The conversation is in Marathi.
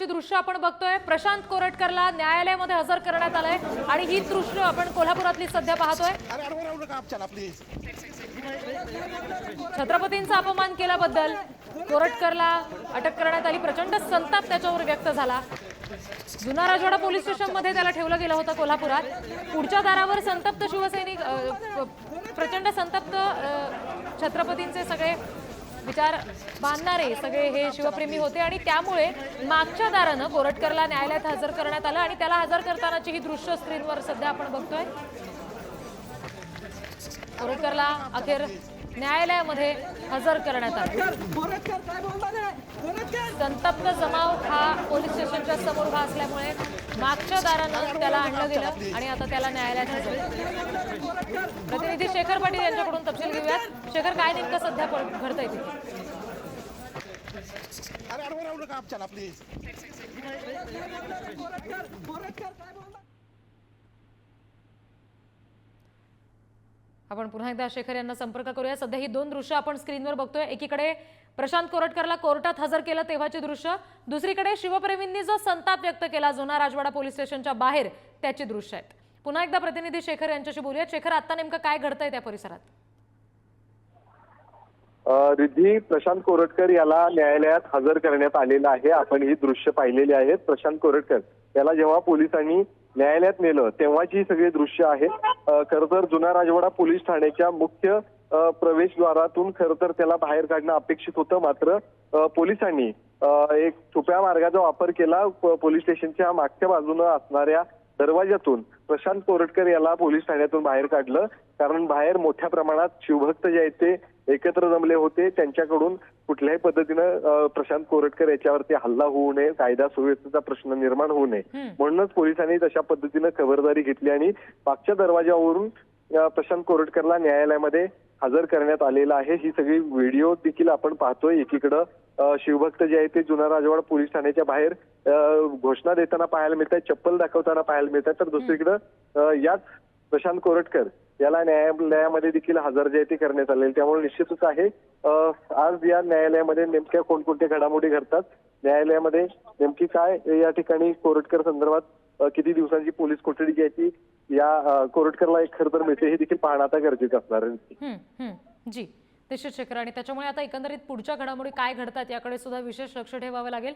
तेव्हाची दृश्य आपण बघतोय. प्रशांत कोरटकरला न्यायालयामध्ये हजर करण्यात आलंय आणि ही दृश्य आपण कोल्हापुरातली सध्या पाहतोय. छत्रपतींचा अपमान केल्याबद्दल कोरटकरला अटक करण्यात आली. प्रचंड संताप त्याच्यावर व्यक्त झाला. जुना राजवाडा पोलीस स्टेशनमध्ये त्याला ठेवलं गेलं होतं कोल्हापुरात. पुढच्या दारावर संतप्त शिवसैनिक प्रचंड संतप्त छत्रपतींचे सगळे विचार बांधणारे सगळे हे शिवप्रेमी होते आणि त्यामुळे मागच्या दारानं कोरटकरला न्यायालयात हजर करण्यात आलं आणि त्याला हजर करतानाची ही दृश्य स्क्रीनवर सध्या आपण बघतोय. कोरटकरला अखेर न्यायालयामध्ये हजर करण्यात आलं. संतप्त जमाव हा पोलीस स्टेशनच्या समोर उभा असल्यामुळे मागच्या दारानं त्याला आणलं गेलं आणि आता त्याला न्यायालयात हजर. प्रतिनिधी शेखर पाटील यांच्याकडून तपशील घेऊयात. शेखर काय नेमकं सध्या घडतंय तिथे आपण पुन्हा एकदा शेखर यांना संपर्क करूया. सध्या ही दोन दृश्य आपण स्क्रीनवर बघतोय. एकीकडे प्रशांत कोरटकरला कोर्टात हजर केलं तेव्हाचे दृश्य. दुसरीकडे शिवप्रेमींनी जो संताप व्यक्त केला जुना राजवाडा पोलीस स्टेशनच्या बाहेर त्याची दृश्य आहेत. पुन्हा एकदा प्रतिनिधी शेखर यांच्याशी बोलूया शेखर आता नेमकं काय घडतंय त्या परिसरात? रिद्धी प्रशांत कोरटकर याला न्यायालयात हजर करण्यात आलेलं आहे. आपण ही दृश्य पाहिलेली आहेत. प्रशांत कोरटकर याला जेव्हा पोलिसांनी न्यायालयात नेलं तेव्हाची सगळी दृश्य आहेत खरं तर जुना राजवाडा पोलीस ठाण्याच्या मुख्य प्रवेशद्वारातून खरं तर त्याला बाहेर काढणं अपेक्षित होतं. मात्र पोलिसांनी एक छुप्या मार्गाचा वापर केला. प- पोलीस स्टेशनच्या मागच्या बाजूनं असणाऱ्या दरवाजातून प्रशांत कोरटकर याला पोलीस ठाण्यातून बाहेर काढलं. कारण बाहेर मोठ्या प्रमाणात शिवभक्त जे आहेत ते एकत्र जमले होते. त्यांच्याकडून कुठल्याही पद्धतीनं प्रशांत कोरटकर याच्यावरती हल्ला होऊ नये कायदा सुव्यवस्थेचा प्रश्न निर्माण होऊ नये. म्हणूनच पोलिसांनी तशा पद्धतीनं खबरदारी घेतली आणि मागच्या दरवाजावरून प्रशांत कोरटकरला न्यायालयामध्ये हजर करण्यात आलेला आहे. ही सगळी व्हिडिओ देखील आपण पाहतोय एकीकडं. शिवभक्त जे आहेत ते जुना राजवाडा पोलीस ठाण्याच्या बाहेर घोषणा देताना पाहायला मिळत आहेत चप्पल दाखवताना पाहायला मिळत तर दुसरीकडं याच प्रशांत कोरटकर याला न्यायालयामध्ये देखील हजर जे आहे ते करण्यात आले त्यामुळे निश्चितच आहे आज या न्यायालयामध्ये नेमक्या कोणकोणत्या घडामोडी घडतात? न्यायालयामध्ये नेमकी काय या ठिकाणी कोरटकर संदर्भात किती दिवसांची पोलीस कोठडी घ्यायची? या कोरटकरला एक खरं तर मिळते हे देखील पाहणं आता गरजेचं असणार जी. निश्चित शेखर आणि त्याच्यामुळे आता एकंदरीत पुढच्या घडामोडी काय घडतात याकडे सुद्धा विशेष लक्ष ठेवावं लागेल.